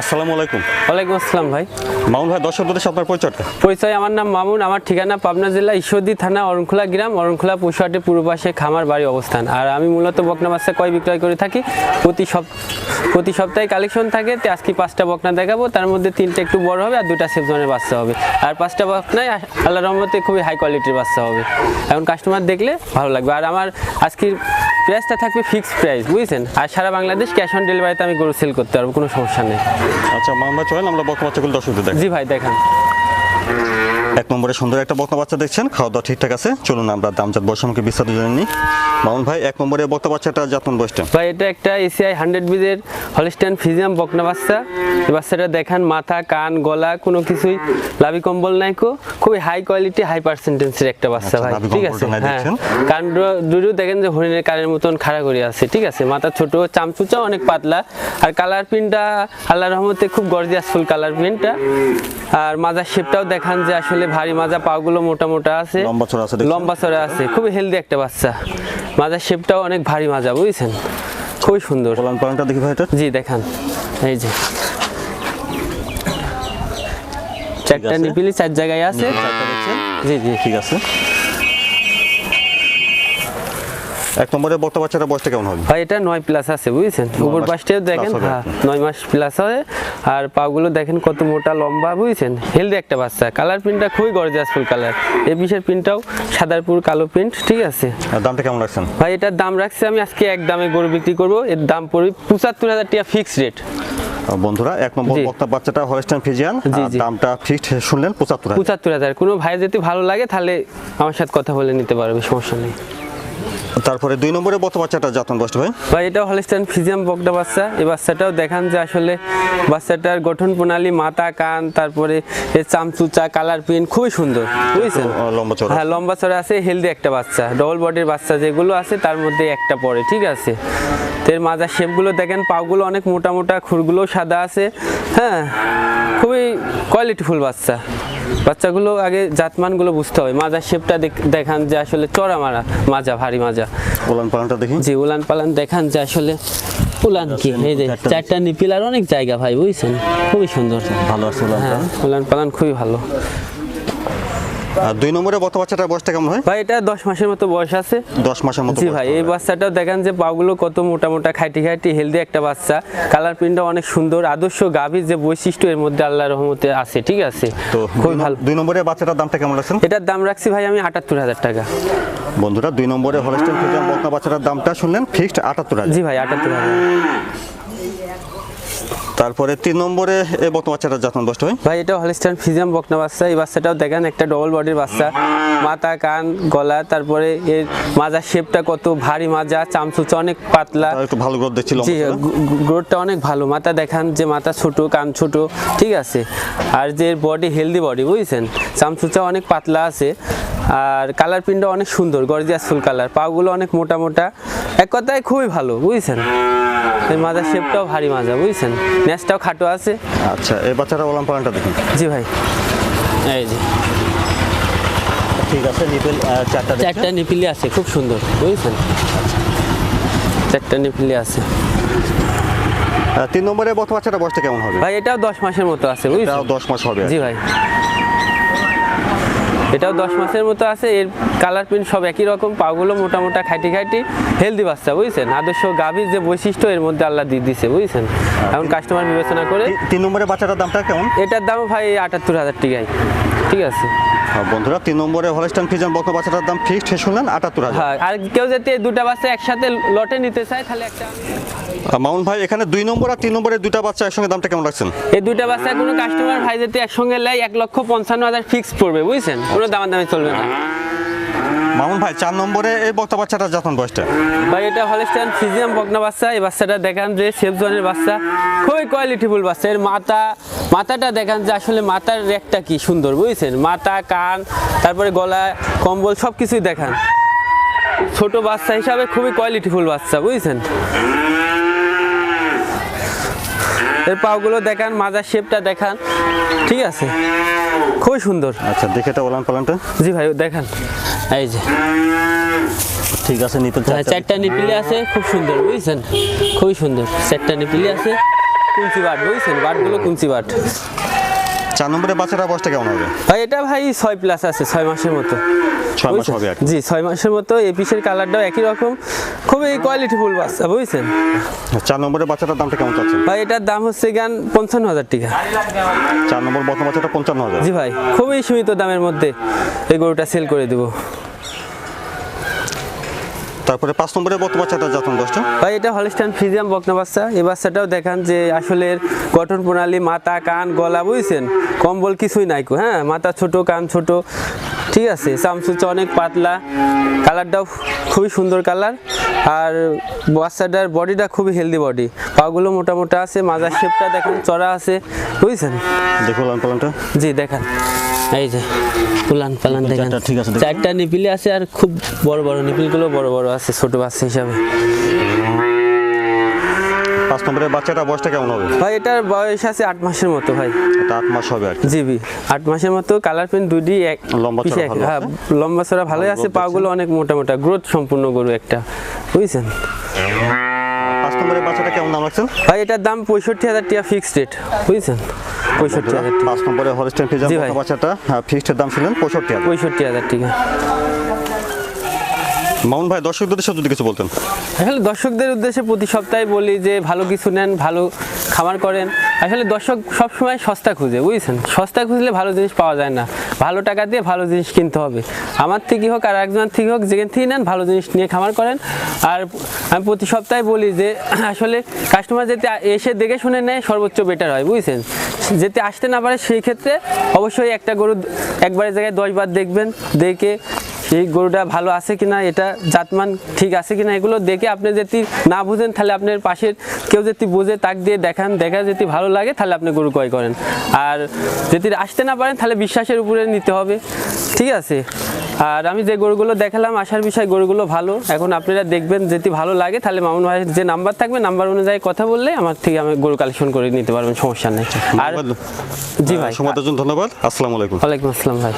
আসসালামু আলাইকুম। ওয়ালাইকুম আসসালাম ভাই। মামুন ভাই দর্শক প্রদেশ আপনার পরিচয়টা? পরিচয় আমার নাম মামুন আমার ঠিকানা পাবনা জেলা ঈশ্বরদী থানা অরণখোলা গ্রাম অরণখোলা পুষহাটের পূর্ব পাশে খামার বাড়ি অবস্থান। আর আমি মূলত বকনা বাচ্চা কয় বিক্রয় করে থাকি। প্রতি সপ প্রতি সপ্তাহে কালেকশন থাকে তো আজকে পাঁচটা বকনা দেখাবো। তার মধ্যে তিনটে একটু বড় হবে আর দুটা সেফজনের বাচ্চা হবে। আর পাঁচটা বকনায় আল্লাহ রহমতে খুবই হাই কোয়ালিটির বাচ্চা হবে। এখন কাস্টমার দেখলে ভালো লাগবে। আর আমার আজকের প্রাইসটা থাকবে ফিক্সড প্রাইস বুঝছেন? আর সারা বাংলাদেশ ক্যাশ অন ডেলিভারিতে আমি গরু সেল করতে পারব কোনো সমস্যা নেই। আচ্ছা মামা চলেন আমরা বকবাচ্চাগুলো বাচ্চাগুলো দর্শকদের দেখ জি ভাই দেখান। এক নম্বরে সুন্দর একটা বকনা বাচ্চা দেখছেন খাওয়া দাওয়া ঠিকঠাক আছে। চলুন আমরা দামজাত বৈষম্যকে বিস্তারিত জেনে নিই। মামুন ভাই এক নম্বরে বকনা বাচ্চাটা জাতন বয়সটা? ভাই এটা একটা এসিআই হান্ড্রেড বিজের হলিস্টান ফিজিয়াম বকনা বাচ্চা। এই বাচ্চাটা দেখান মাথা কান গলা কোনো কিছুই লাভি কম্বল নাই কো। খুবই হাই কোয়ালিটি হাই পার্সেন্টেন্সের একটা বাচ্চা আচ্ছা, ভাই ঠিক আছে? হ্যাঁ। কান দুটো দেখেন যে হরিণের কানের মতন খাড়া করে আছে ঠিক আছে? মাথা ছোট চামচুচা অনেক পাতলা। আর কালার প্রিন্টটা আল্লাহ রহমতে খুব গর্জিয়াস ফুল কালার প্রিন্টটা আর মাজার শেপটাও দেখান যে আসলে ভারী মাজা পাগুলো মোটা মোটা আছে। লম্বা চড়া আছে লম্বা চড়া আছে। খুবই হেলদি একটা বাচ্চা। মাজার শেপটাও অনেক ভারী মাজা বুঝছেন? খুবই সুন্দর। পোলান পালনটা দেখি ভাই এটা। জি দেখান। এই যে। চারটা নিপিলি চার জায়গায় আছে? জি জি। ঠিক আছে। এক নম্বরে বকনা বাচ্চাটা বয়সটা কেমন হবে? ভাই এটা নয় প্লাস আছে বুঝছেন? উপর মাস পাশটাও দেখেন হ্যাঁ। নয় মাস প্লাস হয় আর পাগুলো দেখেন কত মোটা লম্বা বুঝছেন? হেলদি একটা বাচ্চা। কালার প্রিন্টটা খুবই গর্জিয়াস ফুল কালার এই বিশের প্রিন্টটাও সাদারপুর কালো প্রিন্ট ঠিক আছে? আর দামটা কেমন রাখছেন? ভাই এটার দাম রাখছি আমি আজকে এক দামে গরু বিক্রি করব। এর দাম পড়বে পঁচাত্তর হাজার টাকা ফিক্সড রেট বন্ধুরা এক নম্বর বক্তা বাচ্চাটা হলস্টাইন ফিজিয়ান। দামটা ফিক্সড শুনলেন পঁচাত্তর। পঁচাত্তর হাজার। কোনো ভাই যদি ভালো লাগে তাহলে আমার সাথে কথা বলে নিতে পারবে সমস্যা নেই। তারপরে দুই নম্বরে বকনা বাচ্চাটা জাতন বয়সটা ভাই? ভাই এটা হলিস্টান ফিজিয়াম বকটা বাচ্চা। এই বাচ্চাটাও দেখান যে আসলে বাচ্চাটার গঠন প্রণালী মাথা কান তারপরে এর চামচুচা কালার প্রিন্ট খুবই সুন্দর বুঝছেন? লম্বা চড়া। হ্যাঁ লম্বা চড়া আছে হেলদি একটা বাচ্চা। ডবল বডির বাচ্চা যেগুলো আছে তার মধ্যে একটা পড়ে ঠিক আছে? তো এর মাজার শেপগুলো দেখেন পাগুলো অনেক মোটা মোটা খুরগুলো সাদা আছে হ্যাঁ? খুবই কোয়ালিটিফুল বাচ্চা। বাচ্চাগুলো আগে জাতমানগুলো বুঝতে হবে। মাজার শেপটা দেখ- দেখান যে আসলে চড়া মারা মাজা ভারী মাজা। উলান পালানটা দেখি। জি উলান পালান দেখান যে আসলে উলান কি? এই যে চারটা- নিপিলার অনেক জায়গা ভাই বুঝছেন? খুবই সুন্দর। ভালো আছে উলান হ্যাঁ পালন। উলান পালান খুবই ভালো। আর দুই নম্বরে বকনা বাচ্চাটার বয়সটা কেমন হয়? ভাই এটা দশ মাসের মতো বয়স আছে। দশ মাসের মতো জি ভাই এই বাচ্চাটাও দেখেন যে পাগুলো কত মোটা মোটা খাইটি খাইটি হেলদি একটা বাচ্চা। কালার প্রিন্টটা অনেক সুন্দর আদর্শ গাভীর যে বৈশিষ্ট্য এর মধ্যে আল্লাহ রহমতে আছে ঠিক আছে? তো খুবই ভালো। দুই নম্বরে বাচ্চাটার দামটা কেমন রাখছেন? এটার দাম রাখছি ভাই আমি আটাত্তর হাজার টাকা। বন্ধুরা দুই নম্বরে হলস্টাইন ফিজিয়ান বকনা বাচ্চাটার দামটা শুনলেন ফিক্সড আটাত্তর হাজার। জি ভাই আটাত্তর হাজার। তারপরে তিন নম্বরে এই বকনা বাচ্চাটার যত্ন বয়সটা হয়? ভাই এটা হলিস্টান ফিজিয়াম বকনা বাচ্চা। এই বাচ্চাটাও দেখেন একটা ডবল বডির বাচ্চা। মাথা কান গলা তারপরে এর মাজার শেপটা কত ভারী মাজা চামচুচা অনেক পাতলা। একটু ভালো গ্রোথ দেখছিল জি গ্রোথটা অনেক ভালো। মাথা দেখান যে মাথা ছোট কান ছোট ঠিক আছে? আর যে বডি হেলদি বডি বুঝছেন? চামচুচা অনেক পাতলা আছে। আর কালার প্রিন্টটা অনেক সুন্দর গর্জিয়াস ফুল কালার পাগুলো অনেক মোটা মোটা এক কথায় খুবই ভালো বুঝছেন? এই মাজার শেপটাও ভারী মাজা বুঝছেন? ন্যাসটাও খাটো আছে। আচ্ছা এই বাচ্চাটা ওলাম পালনটা দেখুন। জি ভাই। এই যে। ঠিক আছে নিপিল চারটা চারটা নিপিলি আছে খুব সুন্দর বুঝছেন? চারটা নিপিলি আছে। তিন নম্বরে বকনা বাচ্চাটা বয়সটা কেমন হবে? ভাই এটাও দশ মাসের মতো আছে বুঝছেন? এটাও দশ মাস হবে। জি ভাই। এটাও দশ মাসের মতো আছে এর কালার প্রিন্ট সব একই রকম পাগুলো মোটামোটা মোটা খাইটি খাইটি হেলদি বাচ্চা বুঝছেন? আদর্শ গাভীর যে বৈশিষ্ট্য এর মধ্যে আল্লাহ দিয়ে দিছে বুঝছেন? এখন কাস্টমার বিবেচনা করে তিন নম্বরের বাচ্চাটার দামটা কেমন? এটার দাম ভাই আটাত্তর হাজার টাকায় ঠিক আছে? বন্ধুরা তিন নম্বরে হলস্টান ফিজিয়ান বকনা বাচ্চাটার দাম ফিক্সড শেষ শুনলেন আটাত্তর হাজার। হ্যাঁ আর কেউ যদি দুটা বাচ্চা একসাথে লটে নিতে চায় তাহলে একটা মামুন ভাই এখানে দুই নম্বর আর তিন নম্বরে দুইটা বাচ্চা একসঙ্গে দামটা কেমন রাখছেন? এই দুইটা বাচ্চা কোনো কাস্টমার ভাই যদি একসঙ্গে নেয় এক লক্ষ পঞ্চান্ন হাজার ফিক্স পড়বে বুঝছেন? কোনো দামাদামি চলবে না। মামুন ভাই চার নম্বরে এই বক্তা বাচ্চাটার যত্ন বয়সটা? ভাই এটা হলিস্টান ফিজিয়াম বকনা বাচ্চা এই বাচ্চাটা দেখান যে সেফ জোনের বাচ্চা খুবই কোয়ালিটিফুল বাচ্চা। এর মাথা মাথাটা দেখান যে আসলে মাথার রেকটা কি সুন্দর বুঝছেন? মাথা কান তারপরে গলা কম্বল সব কিছুই দেখান। ছোট বাচ্চা হিসাবে খুবই কোয়ালিটিফুল বাচ্চা বুঝছেন? এর পাগুলো দেখান মাজার শেপটা দেখান ঠিক আছে? খুবই সুন্দর। আচ্ছা দেখে এটা ওলান পালানটা? জি ভাই দেখান। এই যে। ঠিক আছে নিতে হ্যাঁ, চারটা নিপিলি আছে খুব সুন্দর বুঝছেন? খুবই সুন্দর চারটা নিপিলি আছে। কুঞ্চি বাট বুঝছেন? বাটগুলো কুঞ্চি বাট চার নম্বরের বাচ্চাটা বয়সটা কেমন হবে? ভাই এটা ভাই ছয় প্লাস আছে ছয় মাসের মতো। ছয় মাস হবে জি ছয় মাসের মতো এই পিসের কালারটাও একই রকম। খুবই কোয়ালিটি ফুল বাচ্চা বুঝছেন? চার নম্বরের বাচ্চাটার দামটা কেমন চাচ্ছেন? ভাই এটার দাম হচ্ছে গান পঞ্চান্ন হাজার টাকা। চার নম্বর বর্তমান বাচ্চাটা পঞ্চান্ন হাজার। জি ভাই খুবই সীমিত দামের মধ্যে এই গরুটা সেল করে দেবো। তারপরে পাঁচ নম্বরের বর্তমান বাচ্চাটা যাচ্ছেন দশটা। ভাই এটা হলিস্টান ফ্রিজিয়াম বকনা বাচ্চা। এই বাচ্চাটাও দেখান যে আসলে গঠন প্রণালী মাথা কান গলা বুঝছেন? কম্বল কিছুই নাই কো, হ্যাঁ? মাথা ছোট কান ছোট। ঠিক আছে চামচুচা অনেক পাতলা। কালারটাও খুবই সুন্দর কালার। আর বাচ্চাটার বডিটা খুবই হেলদি বডি পাগুলো মোটা মোটা আছে মাজার শেপটা দেখেন চড়া আছে। বুঝছেন? দেখো পালনটা জি দেখান। এই যে পুলান পালান দেখেন। চারটা ঠিক আছে, আর খুব বড় বড় নিপিলগুলো বড় বড় আছে ছোট বাচ্চা হিসাবে। পাঁচ নম্বরের বাচ্চাটা বয়সটা কেমন হবে? ভাই এটার বয়স আছে আট মাসের মতো ভাই। এটা আট মাস হবে আর কি। জিবি। আট মাসের মতো কালার প্রিন্ট দুইটি এক লম্বা চড়া ভালো হ্যাঁ। লম্বা চড়া ভালোই আছে পাগুলো অনেক মোটা মোটা গ্রোথ সম্পূর্ণ গরু একটা। বুঝছেন? পাঁচ নম্বরের বাচ্চাটা কেমন দাম রাখছেন? ভাই এটার দাম পঁয়ষট্টি হাজার টাকা ফিক্সড রেট বুঝছেন? পঁয়ষট্টি হাজার টাকা। পাঁচ নম্বরে হলস্টেন ফিজাম জি ভাই। বাচ্চাটা ফিক্সড দাম ছিলেন পঁয়ষট্টি হাজার। পঁয়ষট্টি হাজার টাকা। মামুন ভাই, দর্শকদের উদ্দেশ্যে যদি কিছু বলতেন। আসলে দর্শকদের উদ্দেশ্যে প্রতি সপ্তাহে বলি যে ভালো কিছু নেন, ভালো খামার করেন। আসলে দর্শক সবসময় সস্তা খুঁজে, বুঝছেন? সস্তা খুঁজলে ভালো জিনিস পাওয়া যায় না। ভালো টাকা দিয়ে ভালো জিনিস কিনতে হবে। আমার থেকে হোক আর একজন থেকে হোক, যেখান থেকে নেন, ভালো জিনিস নিয়ে খামার করেন। আর আমি প্রতি সপ্তাহে বলি যে, আসলে কাস্টমার যেতে এসে দেখে শুনে নেয়, সর্বোচ্চ বেটার হয়, বুঝছেন? যেতে আসতে না পারে, সেই ক্ষেত্রে অবশ্যই একটা গরু একবারের জায়গায় দশবার দেখবেন, দেখে সেই গরুটা ভালো আছে কিনা এটা জাতমান ঠিক আছে কিনা এগুলো দেখে আপনি যদি না বুঝেন তাহলে আপনার পাশের কেউ যদি বোঝে তাক দিয়ে দেখান দেখা যদি ভালো লাগে তাহলে আপনি গরু ক্রয় করেন। আর যদি আসতে না পারেন তাহলে বিশ্বাসের উপরে নিতে হবে ঠিক আছে? আর আমি যে গরুগুলো দেখালাম আসার বিষয় গরুগুলো ভালো এখন আপনারা দেখবেন যদি ভালো লাগে তাহলে মামুন ভাইয়ের যে নাম্বার থাকবে নাম্বার অনুযায়ী কথা বললে আমার থেকে আমি গরু কালেকশন করে নিতে পারবেন সমস্যা নেই। আর জি ভাই সময় ধন্যবাদ। আসসালামু আলাইকুম। ওয়ালাইকুম আসসালাম ভাই।